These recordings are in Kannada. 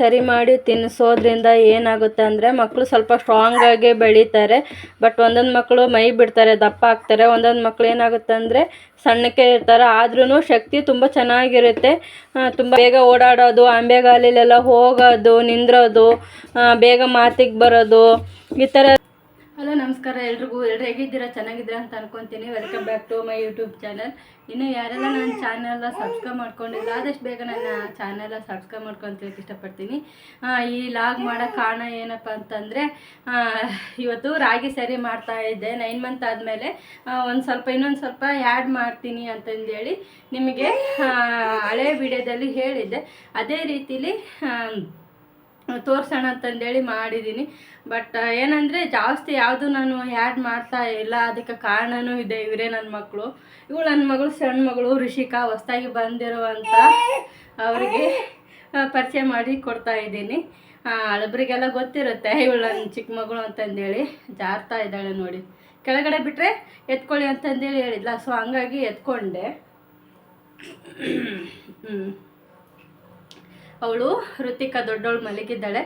ಸರಿ ಮಾಡಿ ತಿನ್ನಿಸೋದ್ರಿಂದ ಏನಾಗುತ್ತೆ ಅಂದರೆ ಮಕ್ಕಳು ಸ್ವಲ್ಪ ಸ್ಟ್ರಾಂಗ್ ಆಗಿ ಬೆಳೀತಾರೆ. ಬಟ್ ಒಂದೊಂದು ಮಕ್ಕಳು ಮೈ ಬಿಡ್ತಾರೆ, ದಪ್ಪ ಆಗ್ತಾರೆ. ಒಂದೊಂದು ಮಕ್ಕಳು ಏನಾಗುತ್ತೆ ಅಂದರೆ ಸಣ್ಣಕ್ಕೆ ಇರ್ತಾರೆ. ಆದ್ರೂ ಶಕ್ತಿ ತುಂಬ ಚೆನ್ನಾಗಿರುತ್ತೆ. ತುಂಬ ಬೇಗ ಓಡಾಡೋದು ಅಂಬೆಗಾಲಿಲೆಲ್ಲ ಹೋಗೋದು, ನಿಂದ್ರೋದು ಬೇಗ ಮಾತಿಗೆ ಬರೋದು, ಈ ಥರ ಹಲೋ, ನಮಸ್ಕಾರ ಎಲ್ರಿಗೂ. ಎಲ್ರು ಹೇಗಿದ್ದೀರಾ? ಚೆನ್ನಾಗಿದ್ದೀರಾ ಅಂತ ಅನ್ಕೊತೀನಿ. Welcome back to my YouTube channel ಇನ್ನು ಯಾರೆಲ್ಲ ನನ್ನ ಚಾನಲ್ನ ಸಬ್ಸ್ಕ್ರೈಬ್ ಮಾಡ್ಕೊಂಡಿಲ್ಲ, ಆದಷ್ಟು ಬೇಗ ನನ್ನ ಚಾನಲ್ನ ಸಬ್ಸ್ಕ್ರೈಬ್ ಮಾಡ್ಕೊಂತ ಇಷ್ಟಪಡ್ತೀನಿ. ಈ ಲಾಗ್ ಮಾಡೋ ಕಾರಣ ಏನಪ್ಪ ಅಂತಂದರೆ ಇವತ್ತು ರಾಗಿ ಸರಿ ಮಾಡ್ತಾ ಇದ್ದೆ. ನೈನ್ ಮಂತ್ ಆದಮೇಲೆ ಒಂದು ಸ್ವಲ್ಪ ಇನ್ನೊಂದು ಸ್ವಲ್ಪ ಆ್ಯಡ್ ಮಾಡ್ತೀನಿ ಅಂತಂದೇಳಿ ನಿಮಗೆ ಹಳೆ ವಿಡಿಯೋದಲ್ಲಿ ಹೇಳಿದ್ದೆ. ಅದೇ ರೀತಿಲಿ ತೋರ್ಸೋಣ ಅಂತಂದೇಳಿ ಮಾಡಿದ್ದೀನಿ. ಬಟ್ ಏನಂದರೆ ಜಾಸ್ತಿ ಯಾವುದು ನಾನು ಆ್ಯಡ್ ಮಾಡ್ತಾ ಇಲ್ಲ. ಅದಕ್ಕೆ ಕಾರಣನೂ ಇದೆ. ಇವರೇ ನನ್ನ ಮಕ್ಕಳು ಇವು ನನ್ನ ಮಗಳು, ಸಣ್ಣ ಮಗಳು ಋಷಿಕಾ ಹೊಸ್ದಾಗಿ ಬಂದಿರುವಂಥ ಅವರಿಗೆ ಪರಿಚಯ ಮಾಡಿ ಕೊಡ್ತಾ ಇದ್ದೀನಿ. ಅಳಬ್ರಿಗೆಲ್ಲ ಗೊತ್ತಿರುತ್ತೆ ಇವಳು ನನ್ನ ಚಿಕ್ಕ ಮಗಳು ಅಂತಂದೇಳಿ. ಜಾರ್ತಾ ಇದ್ದಾಳೆ ನೋಡಿ. ಕೆಳಗಡೆ ಬಿಟ್ಟರೆ ಎತ್ಕೊಳ್ಳಿ ಅಂತಂದೇಳಿ ಹೇಳಿದ್ಲ. ಸೊ ಹಂಗಾಗಿ ಎತ್ಕೊಂಡೆ. ಹ್ಞೂ ಅವಳು ಋತಿಕಾ ದೊಡ್ಡವಳು ಮಲಗಿದ್ದಾಳೆ.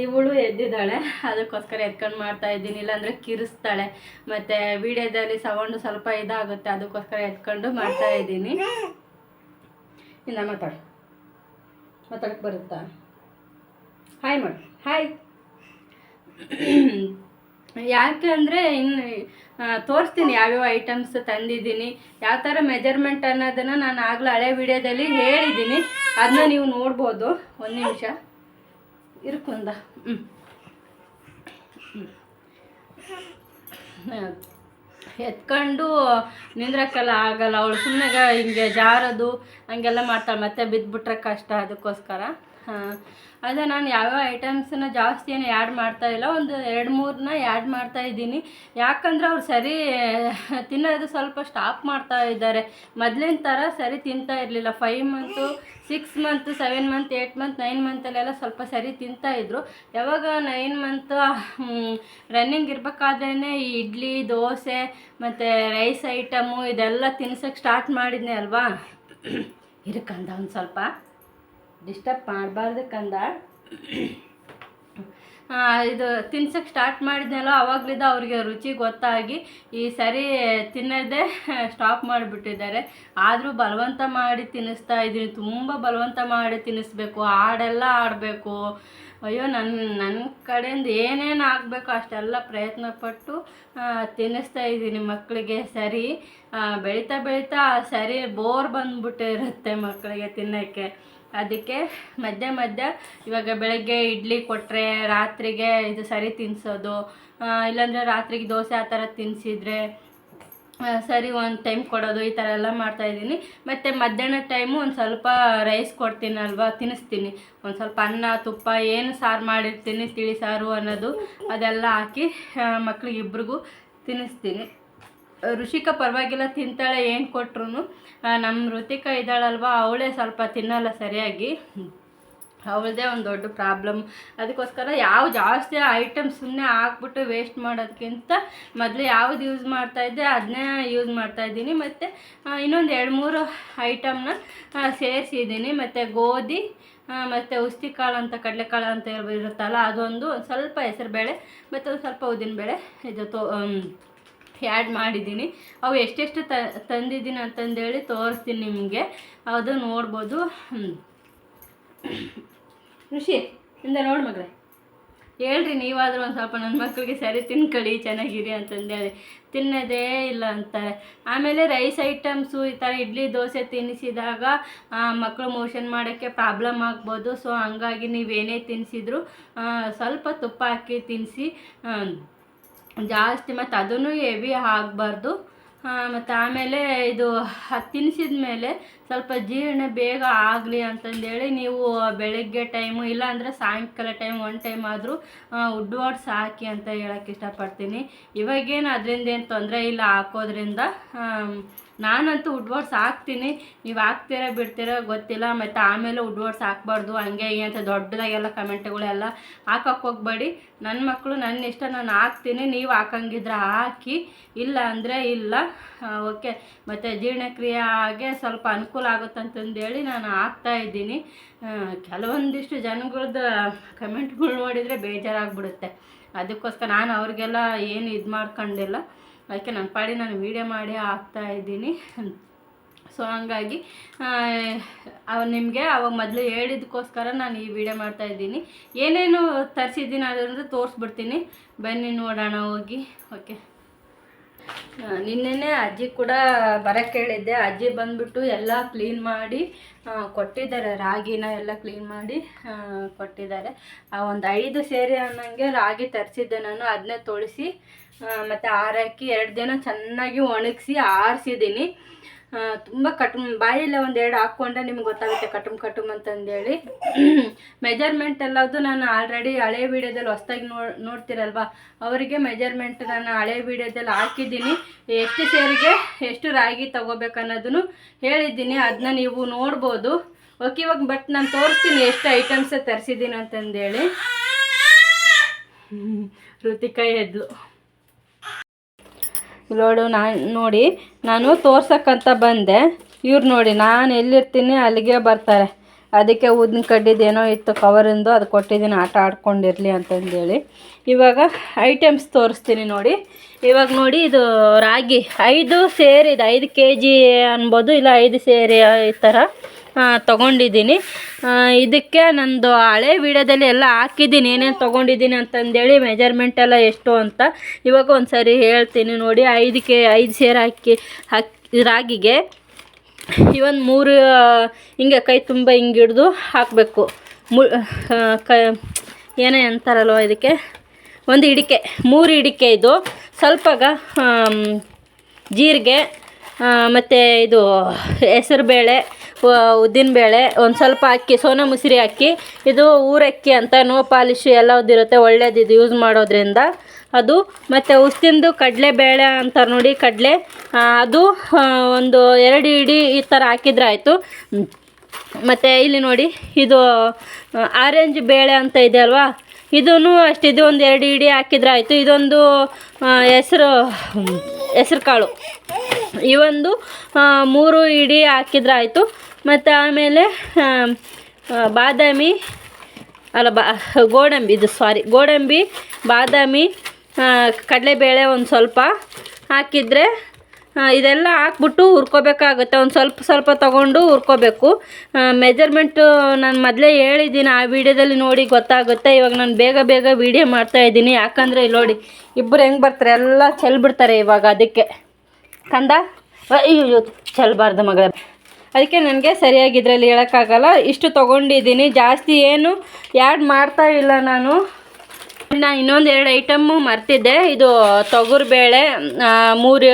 ಇವಳು ಎದ್ದಿದ್ದಾಳೆ. ಅದಕ್ಕೋಸ್ಕರ ಎತ್ಕೊಂಡು ಮಾಡ್ತಾ ಇದ್ದೀನಿ. ಇಲ್ಲಾಂದ್ರೆ ಕಿರಿಸ್ತಾಳೆ. ಮತ್ತು ವಿಡಿಯೋದಲ್ಲಿ ಸೌಂಡು ಸ್ವಲ್ಪ ಇದಾಗುತ್ತೆ. ಅದಕ್ಕೋಸ್ಕರ ಎತ್ಕೊಂಡು ಮಾಡ್ತಾ ಇದ್ದೀನಿ. ಇನ್ನ ಮಾತಾಡು. ಮಾತಾಡಕ್ಕೆ ಬರುತ್ತಾ? ಹಾಯ್ ಮಾಡಿ. ಹಾಯ್ ಯಾಕೆ ಅಂದರೆ ಇನ್ನು ತೋರಿಸ್ತೀನಿ ಯಾವ್ಯಾವ ಐಟಮ್ಸ್ ತಂದಿದ್ದೀನಿ, ಯಾವ ಥರ ಮೆಜರ್ಮೆಂಟ್ ಅನ್ನೋದನ್ನು ನಾನು ಆಗಲೇ ಹಳೆ ವಿಡಿಯೋದಲ್ಲಿ ಹೇಳಿದ್ದೀನಿ. ಅದನ್ನ ನೀವು ನೋಡ್ಬೋದು. ಒಂದು ನಿಮಿಷ. ಇರ್ಕೊಂದ ಹ್ಞೂ ಎತ್ಕೊಂಡು ನಿಂದ್ರಕ್ಕೆಲ್ಲ, ಆಗಲ್ಲ. ಅವಳು ಸುಮ್ಮನೆ ಹಿಂಗೆ ಜಾರೋದು, ಹಂಗೆಲ್ಲ ಮಾಡ್ತಾಳೆ. ಮತ್ತೆ ಬಿದ್ದುಬಿಟ್ರೆ ಕಷ್ಟ ಅದಕ್ಕೋಸ್ಕರ. ಅದೇ ನಾನು ಯಾವ್ಯಾವ ಐಟಮ್ಸನ್ನ ಜಾಸ್ತಿ ಏನು ಆ್ಯಡ್ ಮಾಡ್ತಾ ಇಲ್ಲ, ಒಂದು ಎರಡು ಮೂರನ್ನ ಆ್ಯಡ್ ಮಾಡ್ತಾ ಇದ್ದೀನಿ. ಯಾಕಂದ್ರೆ ಅವ್ರು ಸರಿ ತಿನ್ನೋದು ಸ್ವಲ್ಪ ಸ್ಟಾಪ್ ಮಾಡ್ತಾ ಇದ್ದಾರೆ. ಮೊದಲಿನ ಥರ ಸರಿ ತಿಂತಾ ಇರಲಿಲ್ಲ. Five month six month seven month eight month nine ಮಂತಲ್ಲೆಲ್ಲ ಸ್ವಲ್ಪ ಸರಿ ತಿಂತಾ ಇದ್ರು. ಯಾವಾಗ ನೈನ್ ಮಂತ್ ರನ್ನಿಂಗ್ ಇರಬೇಕಾದ್ರೇ ಈ ಇಡ್ಲಿ, ದೋಸೆ, ಮತ್ತು ರೈಸ್ ಐಟಮು ಇದೆಲ್ಲ ತಿನ್ಸೋಕ್ಕೆ ಸ್ಟಾರ್ಟ್ ಮಾಡಿದ್ನೆ ಅಲ್ವಾ? ಇರಕಂದ ಒಂದು ಸ್ವಲ್ಪ. ಡಿಸ್ಟರ್ಬ್ ಮಾಡಬಾರ್ದು ಕಂದ ಆ, ಇದು ತಿನ್ಸಕ್ಕೆ ಸ್ಟಾರ್ಟ್ ಮಾಡಿದ್ನಲ್ಲ ಅವಾಗಲಿಂದ ಅವ್ರಿಗೆ ರುಚಿ ಗೊತ್ತಾಗಿ ಈ ಸರಿ ತಿನ್ನೋದೇ ಸ್ಟಾಪ್ ಮಾಡಿಬಿಟ್ಟಿದ್ದಾರೆ. ಆದರೂ ಬಲವಂತ ಮಾಡಿ ತಿನ್ನಿಸ್ತಾ ಇದ್ದೀನಿ ತುಂಬ ಬಲವಂತ ಮಾಡಿ ತಿನ್ನಿಸ್ಬೇಕು ಹಾಡೆಲ್ಲ ಆಡಬೇಕು. ಅಯ್ಯೋ ನನ್ನ ನನ್ನ ಕಡೆಯಿಂದ ಏನೇನು ಆಗಬೇಕು ಅಷ್ಟೆಲ್ಲ ಪ್ರಯತ್ನ ಪಟ್ಟು ತಿನ್ನಿಸ್ತಾ ಇದ್ದೀನಿ ಮಕ್ಕಳಿಗೆ ಸರಿ ಬೆಳೀತಾ ಬೆಳೀತಾ ಸರಿ ಬೋರ್ ಬಂದ್ಬಿಟ್ಟಿರುತ್ತೆ ಮಕ್ಕಳಿಗೆ ತಿನ್ನೋಕ್ಕೆ. ಅದಕ್ಕೆ ಮಧ್ಯ ಮಧ್ಯ ಇವಾಗ ಬೆಳಗ್ಗೆ ಇಡ್ಲಿ ಕೊಟ್ಟರೆ ರಾತ್ರಿಗೆ ಇದು ಸರಿ ತಿನ್ನಿಸೋದು ಇಲ್ಲಾಂದರೆ ರಾತ್ರಿಗೆ ದೋಸೆ ಆ ಥರ ತಿನ್ನಿಸಿದ್ರೆ ಸರಿ, ಒಂದು ಟೈಮ್ ಕೊಡೋದು, ಈ ಥರ ಎಲ್ಲ ಮಾಡ್ತಾಯಿದ್ದೀನಿ ಮತ್ತು ಮಧ್ಯಾಹ್ನ ಟೈಮು ಒಂದು ಸ್ವಲ್ಪ ರೈಸ್ ಕೊಡ್ತೀನಲ್ವಾ, ತಿನ್ನಿಸ್ತೀನಿ. ಒಂದು ಸ್ವಲ್ಪ ಅನ್ನ, ತುಪ್ಪ, ಏನು ಸಾರು ಮಾಡಿರ್ತೀನಿ, ತಿಳಿ ಸಾರು ಅನ್ನೋದು, ಅದೆಲ್ಲ ಹಾಕಿ ಮಕ್ಳಿಗೆ ಇಬ್ರಿಗೂ ತಿನ್ನಿಸ್ತೀನಿ. ಋಷಿಕಾ ಪರವಾಗಿಲ್ಲ, ತಿಂತಾಳೆ, ಏನು ಕೊಟ್ರು ನಮ್ಮ ಋತಿಕ ಇದ್ದಾಳಲ್ವ, ಅವಳೇ ಸ್ವಲ್ಪ ತಿನ್ನಲ್ಲ ಸರಿಯಾಗಿ. ಅವಳದೇ ಒಂದು ದೊಡ್ಡ ಪ್ರಾಬ್ಲಮ್. ಅದಕ್ಕೋಸ್ಕರ ಯಾವ ಜಾಸ್ತಿ ಐಟಮ್ ಸುಮ್ಮನೆ ಹಾಕ್ಬಿಟ್ಟು ವೇಸ್ಟ್ ಮಾಡೋದಕ್ಕಿಂತ ಮೊದಲು ಯಾವ್ದು ಯೂಸ್ ಮಾಡ್ತಾಯಿದ್ದೆ ಅದನ್ನೇ ಯೂಸ್ ಮಾಡ್ತಾಯಿದ್ದೀನಿ ಮತ್ತು ಇನ್ನೊಂದು ಎರಡು ಮೂರು ಐಟಮ್ನ ಸೇರಿಸಿದ್ದೀನಿ. ಮತ್ತು ಗೋಧಿ ಮತ್ತು ಉಸ್ತಿಕಾಳು ಅಂತ ಕಡಲೆಕಾಳು ಅಂತ ಇರುತ್ತಲ್ಲ, ಅದೊಂದು ಸ್ವಲ್ಪ ಹೆಸರುಬೇಳೆ ಮತ್ತು ಒಂದು ಸ್ವಲ್ಪ ಉದ್ದಿನಬೇಳೆ ಇದು ತೋ ಆ್ಯಡ್ ಮಾಡಿದ್ದೀನಿ. ಅವು ಎಷ್ಟೆಷ್ಟು ತ, ತಂದಿದ್ದೀನಿ ಅಂತಂದೇಳಿ ತೋರಿಸ್ತೀನಿ ನಿಮಗೆ. ಅದು ನೋಡ್ಬೋದು. ಋಷಿ ಇಂದ ನೋಡಿ ಮಗಳೇ ಹೇಳ್ರಿ, ನೀವಾದರೂ ಒಂದು ಸ್ವಲ್ಪ ನನ್ನ ಮಕ್ಕಳಿಗೆ ಸರಿ ತಿನ್ಕೊಳ್ಳಿ, ಚೆನ್ನಾಗಿರಿ ಅಂತಂದೇಳಿ. ತಿನ್ನೋದೇ ಇಲ್ಲ ಅಂತಾರೆ. ಆಮೇಲೆ ರೈಸ್ ಐಟಮ್ಸು ಈ ಥರ ಇಡ್ಲಿ, ದೋಸೆ ತಿನ್ನಿಸಿದಾಗ ಮಕ್ಕಳು ಮೋಷನ್ ಮಾಡೋಕ್ಕೆ ಪ್ರಾಬ್ಲಮ್ ಆಗ್ಬೋದು. ಸೊ, ಹಂಗಾಗಿ ನೀವೇನೇ ತಿನ್ನಿಸಿದ್ರು ಸ್ವಲ್ಪ ತುಪ್ಪ ಹಾಕಿ ತಿನ್ನಿಸಿ ಜಾಸ್ತಿ ಮತ್ತು ಅದನ್ನು ಹೆವಿ ಆಗಬಾರ್ದು. ಮತ್ತು ಆಮೇಲೆ ಇದು ತಿನ್ನಿಸಿದ ಮೇಲೆ ಸ್ವಲ್ಪ ಜೀರ್ಣ ಬೇಗ ಆಗಲಿ ಅಂತಂದೇಳಿ ನೀವು ಬೆಳಗ್ಗೆ ಟೈಮು, ಇಲ್ಲಾಂದರೆ ಸಾಯಂಕಾಲ ಟೈಮ್ ಒನ್ ಟೈಮ್ ಆದರೂ ವುಡ್ ವಾಟ್ಸ್ ಹಾಕಿ ಅಂತ ಹೇಳೋಕ್ಕೆ ಇಷ್ಟಪಡ್ತೀನಿ. ಇವಾಗೇನು ಅದರಿಂದ ಏನು ತೊಂದರೆ ಇಲ್ಲ, ಹಾಕೋದ್ರಿಂದ ನಾನಂತೂ ವುಡ್ವರ್ಡ್ಸ್ ಹಾಕ್ತೀನಿ. ನೀವು ಹಾಕ್ತೀರಾ ಬಿಡ್ತೀರಾ ಗೊತ್ತಿಲ್ಲ. ಮತ್ತು ಆಮೇಲೆ ವುಡ್ವರ್ಡ್ಸ್ ಹಾಕ್ಬಾರ್ದು, ಹಂಗೆ ಹೀಗೆ ಅಂತ ದೊಡ್ಡದಾಗೆಲ್ಲ ಕಮೆಂಟ್ಗಳೆಲ್ಲ ಹಾಕಕ್ಕೆ ಹೋಗ್ಬೇಡಿ. ನನ್ನ ಮಕ್ಕಳು ನನ್ನ ಇಷ್ಟ, ನಾನು ಹಾಕ್ತೀನಿ. ನೀವು ಹಾಕಂಗಿದ್ರೆ ಹಾಕಿ. ಇಲ್ಲ ಅಂದರೆ ಇಲ್ಲ. ಓಕೆ. ಮತ್ತು ಜೀರ್ಣಕ್ರಿಯೆ ಜೀರ್ಣಕ್ರಿಯೆಗೆ ಸ್ವಲ್ಪ ಅನುಕೂಲ ಆಗುತ್ತಂತಂದೇಳಿ ನಾನು ಹಾಕ್ತಾ ಇದ್ದೀನಿ. ಕೆಲವೊಂದಿಷ್ಟು ಜನಗಳದ್ದು ಕಮೆಂಟ್ಗಳು ನೋಡಿದರೆ ಬೇಜಾರಾಗ್ಬಿಡುತ್ತೆ. ಅದಕ್ಕೋಸ್ಕರ ನಾನು ಅವ್ರಿಗೆಲ್ಲ ಏನು ಇದು ಮಾಡ್ಕೊಂಡಿಲ್ಲ ಅದಕ್ಕೆ ನನ್ನ ಪಾಡಿ ನಾನು ವೀಡಿಯೋ ಮಾಡಿ ಹಾಕ್ತಾ ಇದ್ದೀನಿ. ಸೊ ಹಂಗಾಗಿ ನಿಮಗೆ ಅವಾಗ ಮೊದಲು ಹೇಳಿದ್ದಕ್ಕೋಸ್ಕರ ನಾನು ಈ ವಿಡಿಯೋ ಮಾಡ್ತಾ ಇದ್ದೀನಿ. ಏನೇನು ತರಿಸಿದ್ದೀನಿ ಅದನ್ನು ತೋರಿಸ್ಬಿಡ್ತೀನಿ. ಬನ್ನಿ ನೋಡೋಣ ಹೋಗಿ. ಓಕೆ ನಿನ್ನೆನೆ ಅಜ್ಜಿ ಕೂಡ ಬರಕ್ಕೆ ಹೇಳಿದ್ದೆ ಅಜ್ಜಿ ಬಂದ್ಬಿಟ್ಟು ಎಲ್ಲ ಕ್ಲೀನ್ ಮಾಡಿ ಕೊಟ್ಟಿದ್ದಾರೆ. ರಾಗಿನ ಎಲ್ಲ ಕ್ಲೀನ್ ಮಾಡಿ ಕೊಟ್ಟಿದ್ದಾರೆ. ಆ, ಒಂದು ಐದು ಸೇರಿ ಅನ್ನಂಗೆ ರಾಗಿ ತರಿಸಿದ್ದೆ ನಾನು. ಅದನ್ನೇ ತೊಳಿಸಿ ಮತ್ತು ಆರಾಕಿ ಎರಡು ದಿನ ಚೆನ್ನಾಗಿ ಒಣಗಿಸಿ ಆರಿಸಿದ್ದೀನಿ. ತುಂಬ ಕಟುಮ್, ಬಾಯಲ್ಲೇ ಒಂದೆರಡು ಹಾಕ್ಕೊಂಡ್ರೆ ನಿಮ್ಗೆ ಗೊತ್ತಾಗುತ್ತೆ ಕಟುಮ್ ಕಟುಮ್ ಅಂತಂದೇಳಿ. ಮೆಜರ್ಮೆಂಟ್ ಎಲ್ಲದು ನಾನು ಆಲ್ರೆಡಿ ಹಳೆ ವೀಡಿಯೋದಲ್ಲಿ ಹೊಸ್ದಾಗಿ ನೋ ನೋಡ್ತಿರಲ್ವಾ? ಅವರಿಗೆ ಮೆಜರ್ಮೆಂಟ್ ನಾನು ಹಳೆ ವೀಡಿಯೋದಲ್ಲಿ ಹಾಕಿದ್ದೀನಿ. ಎಷ್ಟು ಸೇರಿಗೆ ಎಷ್ಟು ರಾಗಿ ತಗೋಬೇಕು ಅನ್ನೋದನ್ನು ಹೇಳಿದ್ದೀನಿ. ಅದನ್ನ ನೀವು ನೋಡ್ಬೋದು. ಓಕೆ ಇವಾಗ ಬಟ್ ನಾನು ತೋರಿಸ್ತೀನಿ ಎಷ್ಟು ಐಟಮ್ಸ್ ತರಿಸಿದ್ದೀನಿ ಅಂತಂದೇಳಿ. ಋತಿಕಾಯಿ ಋತಿಕಾ ಎದ್ಲು ನೋಡು, ನಾನು ನೋಡಿ, ನಾನು ತೋರ್ಸಕ್ಕಂತ ಬಂದೆ. ಇವ್ರು ನೋಡಿ, ನಾನು ಎಲ್ಲಿರ್ತೀನಿ ಅಲ್ಲಿಗೆ ಬರ್ತಾರೆ. ಅದಕ್ಕೆ ಊದಿನ ಕಡ್ಡಿದೇನೋ ಇತ್ತು ಕವರಿಂದು, ಅದು ಕೊಟ್ಟಿದ್ದೀನಿ, ಆಟ ಆಡ್ಕೊಂಡಿರಲಿ ಅಂತಂದೇಳಿ. ಇವಾಗ ಐಟಮ್ಸ್ ತೋರಿಸ್ತೀನಿ ನೋಡಿ. ಇವಾಗ ನೋಡಿ, ಇದು ರಾಗಿ. ಐದು ಸೇರಿದೆ, ಐದು ಕೆ ಜಿ ಅನ್ಬೋದು, ಇಲ್ಲ ಐದು ಸೇರಿ, ಈ ಥರ ತೊಗೊಂಡಿದ್ದೀನಿ. ಇದಕ್ಕೆ ನಂದು ಹಳೆ ವಿಡಿಯೋದಲ್ಲಿ ಎಲ್ಲ ಹಾಕಿದ್ದೀನಿ. ಏನೇನು ತೊಗೊಂಡಿದ್ದೀನಿ ಅಂತಂದೇಳಿ ಮೆಜರ್ಮೆಂಟ್ ಎಲ್ಲ ಎಷ್ಟು ಅಂತ ಇವಾಗ ಒಂದು ಸರಿ ಹೇಳ್ತೀನಿ ನೋಡಿ. ಐದಕ್ಕೆ ಐದು ಸೇರು ಹಾಕಿ ಹಾಕಿ, ರಾಗಿಗೆ ಇವನ್ ಮೂರು, ಹಿಂಗೆ ಕೈ ತುಂಬ ಹಿಂಗೆ ಹಿಡ್ದು ಹಾಕಬೇಕು. ಮು ಕ, ಏನೇ ಅಂತಾರಲ್ವ ಇದಕ್ಕೆ? ಒಂದು ಹಿಡಿಕೆ, ಮೂರು ಹಿಡಿಕೆ ಇದು. ಸ್ವಲ್ಪಗ ಜೀರಿಗೆ ಮತ್ತು ಇದು ಹೆಸರುಬೇಳೆ ಉದ್ದಿನಬೇಳೆ ಒಂದು ಸ್ವಲ್ಪ ಅಕ್ಕಿ, ಸೋನಾ ಮುಸಿರಿ ಅಕ್ಕಿ, ಇದು ಊರಕ್ಕಿ ಅಂತ ನೋ ಪಾಲಿಶ್ ಎಲ್ಲದಿರುತ್ತೆ ಒಳ್ಳೇದು ಇದು ಯೂಸ್ ಮಾಡೋದ್ರಿಂದ. ಅದು ಮತ್ತು ಉಸ್ತಿಂದು ಕಡಲೆಬೇಳೆ ಅಂತಾರೆ ನೋಡಿ, ಕಡಲೆ ಅದು ಒಂದು ಎರಡು ಇಡಿ ಈ ಥರ ಹಾಕಿದ್ರೆ ಆಯಿತು. ಮತ್ತು ಇಲ್ಲಿ ನೋಡಿ, ಇದು ಆರೆಂಜ್ ಬೇಳೆ ಅಂತ ಇದೆ ಅಲ್ವಾ? ಇದೂ ಇದು ಒಂದು ಎರಡು ಇಡಿ ಹಾಕಿದ್ರೆ ಆಯಿತು. ಇದೊಂದು ಹೆಸರು ಹೆಸ್ರು ಕಾಳು ಒಂದು ಮೂರು ಇಡಿ ಹಾಕಿದ್ರೆ ಆಯಿತು. ಮತ್ತು ಆಮೇಲೆ ಬಾದಾಮಿ, ಅಲ್ಲ, ಬಾ, ಗೋಡಂಬಿ, ಇದು ಸಾರಿ ಗೋಡಂಬಿ, ಬಾದಾಮಿ ಕಡಲೆಬೇಳೆ ಒಂದು ಸ್ವಲ್ಪ ಹಾಕಿದರೆ ಇದೆಲ್ಲ ಹಾಕ್ಬಿಟ್ಟು ಹುರ್ಕೋಬೇಕಾಗುತ್ತೆ. ಒಂದು ಸ್ವಲ್ಪ ಸ್ವಲ್ಪ ತಗೊಂಡು ಹುರ್ಕೋಬೇಕು. ಮೆಜರ್ಮೆಂಟು ನಾನು ಮೊದಲೇ ಹೇಳಿದ್ದೀನಿ, ಆ ವಿಡಿಯೋದಲ್ಲಿ ನೋಡಿ ಗೊತ್ತಾಗುತ್ತೆ. ಇವಾಗ ನಾನು ಬೇಗ ಬೇಗ ವಿಡಿಯೋ ಮಾಡ್ತಾಯಿದ್ದೀನಿ ಯಾಕಂದರೆ ಇಲ್ಲಿ ನೋಡಿ ಇಬ್ಬರು ಹೆಂಗೆ ಬರ್ತಾರೆ? ಎಲ್ಲ ಚೆಲ್ಬಿಡ್ತಾರೆ ಇವಾಗ ಅದಕ್ಕೆ. ಕಂದ? ಅಯ್ಯೋ ಚೆಲ್ಬಾರ್ದು ಮಗಳ. ಅದಕ್ಕೆ ನನಗೆ ಸರಿಯಾಗಿ ಇದರಲ್ಲಿ ಹೇಳೋಕ್ಕಾಗಲ್ಲ. ಇಷ್ಟು ತೊಗೊಂಡಿದ್ದೀನಿ. ಜಾಸ್ತಿ ಏನು ಯಾಡ್ ಮಾಡ್ತಾ ಇಲ್ಲ ನಾನು. ನಾನು ಇನ್ನೊಂದು ಎರಡು ಐಟಮ್ಮು ಮರ್ತಿದ್ದೆ. ಇದು ತೊಗರುಬೇಳೆ ಮೂರು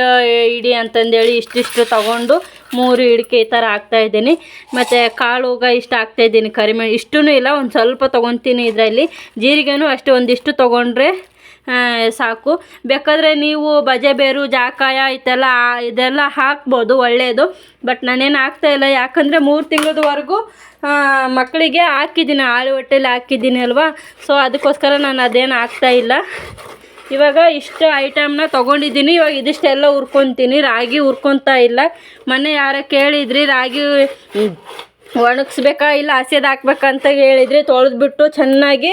ಇಡಿ ಅಂತಂದೇಳಿ ಇಷ್ಟಿಷ್ಟು ತೊಗೊಂಡು ಮೂರು ಇಡಿಕೆ ಈ ಥರ ಹಾಕ್ತಾಯಿದ್ದೀನಿ ಮತ್ತು ಕಾಳುಗ ಇಷ್ಟು ಹಾಕ್ತಾಯಿದ್ದೀನಿ ಕರಿಮೆ ಇಷ್ಟೂ ಇಲ್ಲ, ಒಂದು ಸ್ವಲ್ಪ ತೊಗೊತೀನಿ ಇದರಲ್ಲಿ. ಜೀರಿಗೆನೂ ಅಷ್ಟೇ, ಒಂದಿಷ್ಟು ತೊಗೊಂಡ್ರೆ ಸಾಕು. ಬೇಕಾದರೆ ನೀವು ಬಜೆ ಬೇರು, ಜಾಕಾಯ ಇದೆಲ್ಲ ಇದೆಲ್ಲ ಹಾಕ್ಬೋದು ಒಳ್ಳೆಯದು ಬಟ್ ನಾನೇನು ಹಾಕ್ತಾ ಇಲ್ಲ, ಯಾಕಂದರೆ ಮೂರು ತಿಂಗಳದವರೆಗೂ ಮಕ್ಕಳಿಗೆ ಹಾಕಿದ್ದೀನಿ, ಆಳು ಹೊಟ್ಟೆಲಿ ಹಾಕಿದ್ದೀನಿ ಅಲ್ವಾ? ಸೊ ಅದಕ್ಕೋಸ್ಕರ ನಾನು ಅದೇನು ಹಾಕ್ತಾ ಇಲ್ಲ. ಇವಾಗ ಇಷ್ಟು ಐಟಮ್ನ ತೊಗೊಂಡಿದ್ದೀನಿ. ಇವಾಗ ಇದಿಷ್ಟೆಲ್ಲ ಹುರ್ಕೊತೀನಿ. ರಾಗಿ ಹುರ್ಕೊತಾ ಇಲ್ಲ. ಮೊನ್ನೆ ಯಾರೋ ಕೇಳಿದ್ರಿ, ರಾಗಿ ಒಣಗಿಸ್ಬೇಕಾ ಇಲ್ಲ ಹಸಿದು ಹಾಕ್ಬೇಕಂತ ಹೇಳಿದರೆ ತೊಳೆದ್ಬಿಟ್ಟು ಚೆನ್ನಾಗಿ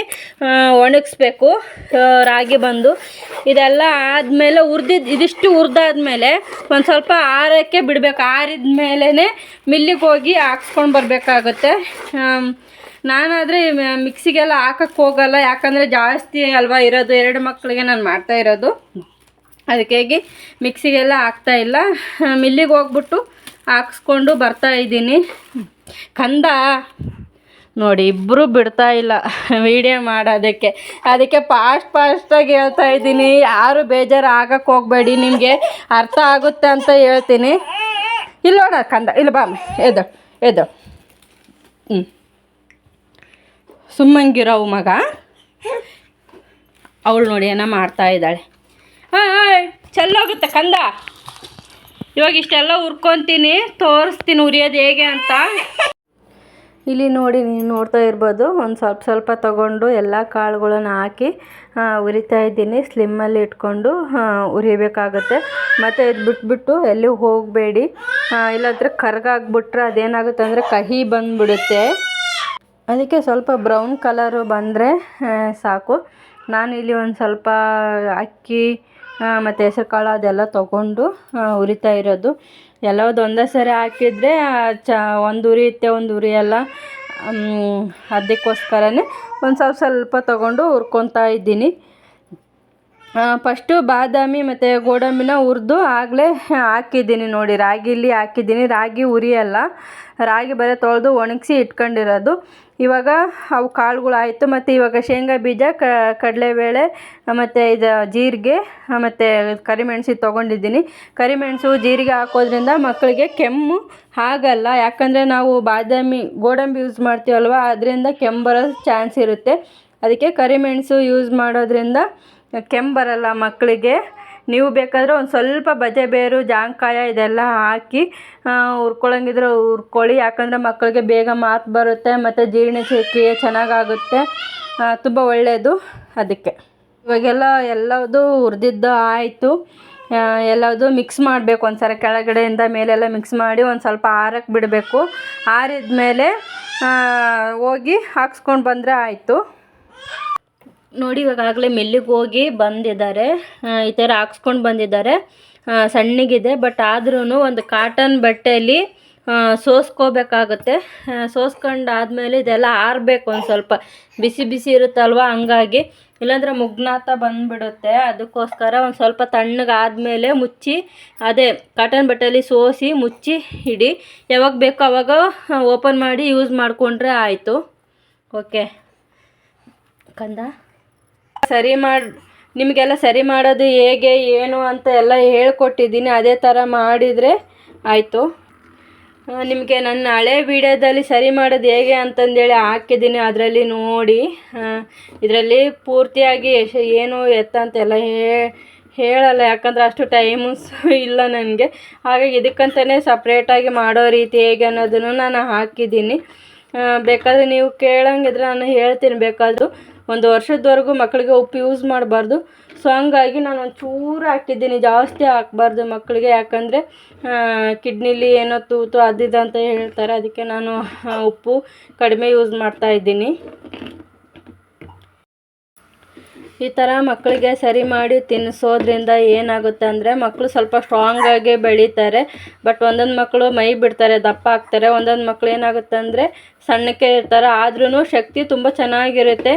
ಒಣಗಿಸ್ಬೇಕು. ರಾಗಿ ಬಂದು. ಇದೆಲ್ಲ ಆದಮೇಲೆ ಹುರ್ದಿದ್ದು ಇದಿಷ್ಟು ಹುರ್ದಾದ್ಮೇಲೆ ಒಂದು ಸ್ವಲ್ಪ ಆರೋಕ್ಕೆ ಬಿಡಬೇಕು. ಆರಿದ ಮೇಲೇ ಮಿಲ್ಲಿಗೆ ಹೋಗಿ ಹಾಕ್ಸ್ಕೊಂಡು ಬರಬೇಕಾಗುತ್ತೆ. ನಾನಾದರೆ ಮಿಕ್ಸಿಗೆಲ್ಲ ಹಾಕಕ್ಕೆ ಹೋಗಲ್ಲ, ಯಾಕಂದರೆ ಜಾಸ್ತಿ ಅಲ್ವಾ ಇರೋದು. ಎರಡು ಮಕ್ಕಳಿಗೆ ನಾನು ಮಾಡ್ತಾ ಇರೋದು. ಅದಕ್ಕಾಗಿ ಮಿಕ್ಸಿಗೆಲ್ಲ ಹಾಕ್ತಾಯಿಲ್ಲ ಮಿಲ್ಲಿಗೆ ಹೋಗ್ಬಿಟ್ಟು ಹಾಕ್ಸ್ಕೊಂಡು ಬರ್ತಾ ಇದ್ದೀನಿ. ಕಂದ. ನೋಡಿ ಇಬ್ಬರು ಬಿಡ್ತಾ ಇಲ್ಲ. ವಿಡಿಯೋ ಮಾಡೋದಕ್ಕೆ. ಅದಕ್ಕೆ ಫಾಸ್ಟ್ ಫಾಸ್ಟಾಗಿ ಹೇಳ್ತಾ ಇದ್ದೀನಿ. ಯಾರು ಬೇಜಾರು ಆಗಕ್ಕೆ ಹೋಗಬೇಡಿ. ನಿಮಗೆ ಅರ್ಥ ಆಗುತ್ತೆ ಅಂತ ಹೇಳ್ತೀನಿ. ಇಲ್ಲ ನೋಡ ಕಂದ. ಇಲ್ಲ ಬಾ ಎದ್ದು ಎದ್ದು. ಹ್ಞೂ ಸುಮ್ಮಂಗಿರೋವು ಮಗ. ಅವಳು ನೋಡಿ, ಏನೋ ಮಾಡ್ತಾ ಇದ್ದಾಳೆ. ಹಾಂ ಚೆಲ್ಲೋಗುತ್ತೆ ಕಂದ. ಇವಾಗ ಇಷ್ಟೆಲ್ಲ ಹುರ್ಕೊತೀನಿ ತೋರಿಸ್ತೀನಿ ಉರಿಯೋದು ಹೇಗೆ ಅಂತ. ಇಲ್ಲಿ ನೋಡಿ, ನೀವು ನೋಡ್ತಾ ಇರ್ಬೋದು, ಒಂದು ಸ್ವಲ್ಪ ಸ್ವಲ್ಪ ತಗೊಂಡು ಎಲ್ಲ ಕಾಳುಗಳನ್ನು ಹಾಕಿ ಉರಿತಾ ಇದ್ದೀನಿ. ಸ್ಲಿಮ್ಮಲ್ಲಿ ಇಟ್ಕೊಂಡು ಉರಿಬೇಕಾಗುತ್ತೆ. ಮತ್ತು ಇದು ಬಿಟ್ಬಿಟ್ಟು ಎಲ್ಲಿ ಹೋಗಬೇಡಿ. ಇಲ್ಲಾಂದರೆ ಕರ್ಗಾಗ್ಬಿಟ್ರೆ ಅದೇನಾಗುತ್ತೆ ಅಂದರೆ ಕಹಿ ಬಂದುಬಿಡುತ್ತೆ. ಅದಕ್ಕೆ ಸ್ವಲ್ಪ ಬ್ರೌನ್ ಕಲರು ಬಂದರೆ ಸಾಕು. ನಾನು ಇಲ್ಲಿ ಒಂದು ಸ್ವಲ್ಪ ಅಕ್ಕಿ ಮತ್ತು ಹೆಸರು ಕಾಳು ಅದೆಲ್ಲ ತೊಗೊಂಡು ಉರಿತಾ ಇರೋದು. ಎಲ್ಲವುದು ಒಂದೇ ಸರಿ ಹಾಕಿದರೆ ಚ, ಒಂದು ಉರಿಯುತ್ತೆ ಒಂದು ಉರಿಯಲ್ಲ ಅದಕ್ಕೋಸ್ಕರನೇ ಒಂದು ಸ್ವಲ್ಪ ಸ್ವಲ್ಪ ತೊಗೊಂಡು ಹುರ್ಕೊತಾ ಇದ್ದೀನಿ. ಫಸ್ಟು ಬಾದಾಮಿ ಮತ್ತು ಗೋಡಂಬಿನ ಹುರಿದು ಆಗಲೇ ಹಾಕಿದ್ದೀನಿ ನೋಡಿ ರಾಗಿಲಿ ಹಾಕಿದ್ದೀನಿ. ರಾಗಿ ಉರಿಯಲ್ಲ, ರಾಗಿ ಬರೀ ತೊಳೆದು ಒಣಗಿಸಿ ಇಟ್ಕೊಂಡಿರೋದು. ಇವಾಗ ಅವು ಕಾಳುಗಳು ಆಯಿತು ಮತ್ತು ಇವಾಗ ಶೇಂಗಾ ಬೀಜ ಕಡಲೆಬೇಳೆ, ಮತ್ತು ಇದು ಜೀರಿಗೆ, ಮತ್ತು ಕರಿಮೆಣಸು ತೊಗೊಂಡಿದ್ದೀನಿ. ಕರಿಮೆಣಸು ಜೀರಿಗೆ ಹಾಕೋದ್ರಿಂದ ಮಕ್ಕಳಿಗೆ ಕೆಮ್ಮು ಆಗಲ್ಲ. ಯಾಕಂದರೆ ನಾವು ಬಾದಾಮಿ, ಗೋಡಂಬಿ ಯೂಸ್ ಮಾಡ್ತೀವಲ್ವ, ಅದರಿಂದ ಕೆಮ್ಮು ಬರೋ ಚಾನ್ಸ್ ಇರುತ್ತೆ. ಅದಕ್ಕೆ ಕರಿಮೆಣಸು ಯೂಸ್ ಮಾಡೋದ್ರಿಂದ ಕೆಮ್ಮು ಬರಲ್ಲ ಮಕ್ಕಳಿಗೆ. ನೀವು ಬೇಕಾದರೆ ಒಂದು ಸ್ವಲ್ಪ ಬಜೆ ಬೇರು, ಜಾಂಕಾಯ ಇದೆಲ್ಲ ಹಾಕಿ ಹುರ್ಕೊಳಂಗಿದ್ರೆ ಹುರ್ಕೊಳ್ಳಿ. ಯಾಕಂದರೆ ಮಕ್ಕಳಿಗೆ ಬೇಗ ಮಾತು ಬರುತ್ತೆ, ಮತ್ತು ಜೀರ್ಣ ಕ್ರಿಯೆ ಚೆನ್ನಾಗಾಗುತ್ತೆ. ತುಂಬ ಒಳ್ಳೆಯದು ಅದಕ್ಕೆ. ಇವಾಗೆಲ್ಲ ಎಲ್ಲದು ಹುರಿದಿದ್ದು ಆಯಿತು. ಎಲ್ಲದು ಮಿಕ್ಸ್ ಮಾಡಬೇಕು. ಒಂದು ಕೆಳಗಡೆಯಿಂದ ಮೇಲೆಲ್ಲ ಮಿಕ್ಸ್ ಮಾಡಿ ಒಂದು ಸ್ವಲ್ಪ ಆರಕ್ಕೆ ಬಿಡಬೇಕು. ಆರಿದ ಮೇಲೆ ಹೋಗಿ ಹಾಕ್ಸ್ಕೊಂಡು ಬಂದರೆ ಆಯಿತು. ನೋಡಿ ಇವಾಗಲೇ ಮಿಲ್ಲಿಗೆ ಹೋಗಿ ಬಂದಿದ್ದಾರೆ. ಈ ಥರ ಹಾಕ್ಸ್ಕೊಂಡು ಬಂದಿದ್ದಾರೆ. ಸಣ್ಣಗಿದೆ, ಬಟ್ ಆದ್ರೂ ಒಂದು ಕಾಟನ್ ಬಟ್ಟೆಯಲ್ಲಿ ಸೋಸ್ಕೋಬೇಕಾಗುತ್ತೆ. ಸೋಸ್ಕೊಂಡಾದ್ಮೇಲೆ ಇದೆಲ್ಲ ಆರಬೇಕು ಒಂದು ಸ್ವಲ್ಪ. ಬಿಸಿ ಬಿಸಿ ಇರುತ್ತಲ್ವ, ಹಂಗಾಗಿ. ಇಲ್ಲಾಂದ್ರೆ ಮುಗ್ನಾಥ ಬಂದುಬಿಡುತ್ತೆ. ಅದಕ್ಕೋಸ್ಕರ ಒಂದು ಸ್ವಲ್ಪ ತಣ್ಣಗೆ ಆದಮೇಲೆ ಮುಚ್ಚಿ, ಅದೇ ಕಾಟನ್ ಬಟ್ಟೆಯಲ್ಲಿ ಸೋಸಿ ಮುಚ್ಚಿ ಇಡಿ. ಯಾವಾಗ ಬೇಕೋ ಅವಾಗ ಓಪನ್ ಮಾಡಿ ಯೂಸ್ ಮಾಡಿಕೊಂಡ್ರೆ ಆಯಿತು. ಓಕೆ ಕಂದ? ಸರಿ ಮಾಡಿ, ನಿಮಗೆಲ್ಲ ಸರಿ ಮಾಡೋದು ಹೇಗೆ, ಏನು ಅಂತ ಎಲ್ಲ ಹೇಳ್ಕೊಟ್ಟಿದ್ದೀನಿ. ಅದೇ ಥರ ಮಾಡಿದರೆ ಆಯಿತು. ನಿಮಗೆ ನನ್ನ ಹಳೆ ವಿಡಿಯೋದಲ್ಲಿ ಸರಿ ಮಾಡೋದು ಹೇಗೆ ಅಂತಂದೇಳಿ ಹಾಕಿದ್ದೀನಿ ಅದರಲ್ಲಿ ನೋಡಿ. ಇದರಲ್ಲಿ ಪೂರ್ತಿಯಾಗಿ ಎಶ್ ಏನು ಎತ್ತ ಹೇ, ಹೇಳಲ್ಲ, ಯಾಕಂದ್ರೆ ಅಷ್ಟು ಟೈಮ್ಸ್ ಇಲ್ಲ ನನಗೆ. ಹಾಗಾಗಿ ಇದಕ್ಕಂತಲೇ ಸಪ್ರೇಟಾಗಿ ಮಾಡೋ ರೀತಿ ಹೇಗೆ ಅನ್ನೋದನ್ನು ನಾನು ಹಾಕಿದ್ದೀನಿ. ಬೇಕಾದರೆ ನೀವು ಕೇಳಂಗಿದ್ರೆ ನಾನು ಹೇಳ್ತೀನಿ. ಬೇಕಾದರೂ ಒಂದು ವರ್ಷದವರೆಗೂ ಮಕ್ಕಳಿಗೆ ಉಪ್ಪು ಯೂಸ್ ಮಾಡಬಾರ್ದು. ಸೊ ಹಂಗಾಗಿ ನಾನು ಒಂದು ಚೂರು ಹಾಕಿದ್ದೀನಿ. ಜಾಸ್ತಿ ಹಾಕ್ಬಾರ್ದು ಮಕ್ಕಳಿಗೆ. ಯಾಕಂದರೆ ಕಿಡ್ನಿಲಿ ಏನೋ ತೂತು ಅದಿದು ಅಂತ ಹೇಳ್ತಾರೆ. ಅದಕ್ಕೆ ನಾನು ಉಪ್ಪು ಕಡಿಮೆ ಯೂಸ್ ಮಾಡ್ತಾ ಇದ್ದೀನಿ. ಈ ಥರ ಮಕ್ಕಳಿಗೆ ಸರಿ ಮಾಡಿ ತಿನ್ನಿಸೋದ್ರಿಂದ ಏನಾಗುತ್ತೆ ಅಂದರೆ ಮಕ್ಕಳು ಸ್ವಲ್ಪ ಸ್ಟ್ರಾಂಗಾಗಿ ಬೆಳೀತಾರೆ. ಬಟ್ ಒಂದೊಂದು ಮಕ್ಕಳು ಮೈ ಬಿಡ್ತಾರೆ, ದಪ್ಪ ಆಗ್ತಾರೆ. ಒಂದೊಂದು ಮಕ್ಕಳು ಏನಾಗುತ್ತೆ ಅಂದರೆ ಸಣ್ಣಕ್ಕೆ ಇರ್ತಾರೆ. ಆದ್ರೂ ಶಕ್ತಿ ತುಂಬ ಚೆನ್ನಾಗಿರುತ್ತೆ.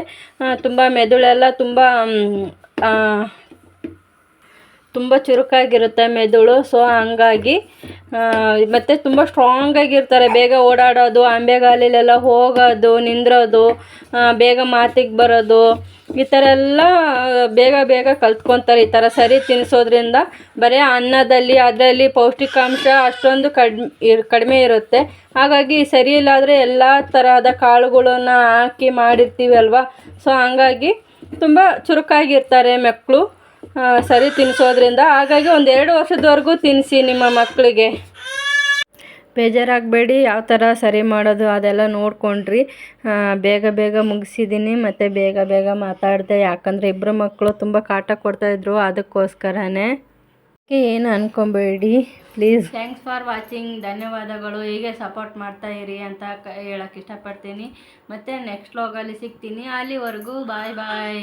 ತುಂಬ ಮೆದುಳೆಲ್ಲ ತುಂಬ ತುಂಬ ಚುರುಕಾಗಿರುತ್ತೆ ಮೆದುಳು. ಸೊ ಹಂಗಾಗಿ ಮತ್ತು ತುಂಬ ಸ್ಟ್ರಾಂಗಾಗಿರ್ತಾರೆ ಬೇಗ ಓಡಾಡೋದು ಅಂಬೆಗಾಲಿಲೆಲ್ಲ ಹೋಗೋದು, ನಿಂದ್ರೋದು ಬೇಗ ಮಾತಿಗೆ ಬರೋದು. ಈ ಥರ ಎಲ್ಲ ಬೇಗ ಬೇಗ ಕಲ್ತ್ಕೊತಾರೆ. ಈ ಥರ ಸರಿ ತಿನ್ನಿಸೋದ್ರಿಂದ ಬರೀ ಅನ್ನದಲ್ಲಿ, ಅದರಲ್ಲಿ ಪೌಷ್ಟಿಕಾಂಶ ಅಷ್ಟೊಂದು ಕಡ್ಮೆ, ಇರ್, ಕಡಿಮೆ ಇರುತ್ತೆ. ಹಾಗಾಗಿ ಸರಿ ಇಲ್ಲಾದರೆ ಎಲ್ಲ ಥರದ ಕಾಳುಗಳನ್ನು ಹಾಕಿ ಮಾಡಿರ್ತೀವಿ ಅಲ್ವಾ ಸೊ ಹಂಗಾಗಿ ತುಂಬ ಚುರುಕಾಗಿರ್ತಾರೆ ಮಕ್ಕಳು. ಸರಿ ತಿನ್ನಿಸೋದ್ರಿಂದ ಹಾಗಾಗಿ ಒಂದು ಎರಡು ವರ್ಷದವರೆಗೂ ತಿನ್ನಿಸಿ ನಿಮ್ಮ ಮಕ್ಕಳಿಗೆ ಬೇಜಾರಾಗಬೇಡಿ, ಯಾವ ಥರ ಸರಿ ಮಾಡೋದು ಅದೆಲ್ಲ ನೋಡ್ಕೊಂಡ್ರಿ. ಬೇಗ ಬೇಗ ಮುಗಿಸಿದ್ದೀನಿ ಮತ್ತು ಬೇಗ ಬೇಗ ಮಾತಾಡಿದೆ. ಯಾಕಂದರೆ ಇಬ್ಬರು ಮಕ್ಕಳು ತುಂಬ ಕಾಟ ಕೊಡ್ತಾಯಿದ್ರು ಅದಕ್ಕೋಸ್ಕರನೇ. ಏನು ಅನ್ಕೊಬೇಡಿ ಪ್ಲೀಸ್ ಥ್ಯಾಂಕ್ಸ್ ಫಾರ್ ವಾಚಿಂಗ್ ಧನ್ಯವಾದಗಳು. ಹೀಗೆ ಸಪೋರ್ಟ್ ಮಾಡ್ತಾ ಇರಿ ಅಂತ ಹೇಳಕ್ಕೆ ಇಷ್ಟಪಡ್ತೀನಿ. ಮತ್ತು ನೆಕ್ಸ್ಟ್ ವ್ಲಾಗಲ್ಲಿ ಸಿಗ್ತೀನಿ. ಅಲ್ಲಿವರೆಗೂ ಬಾಯ್ ಬಾಯ್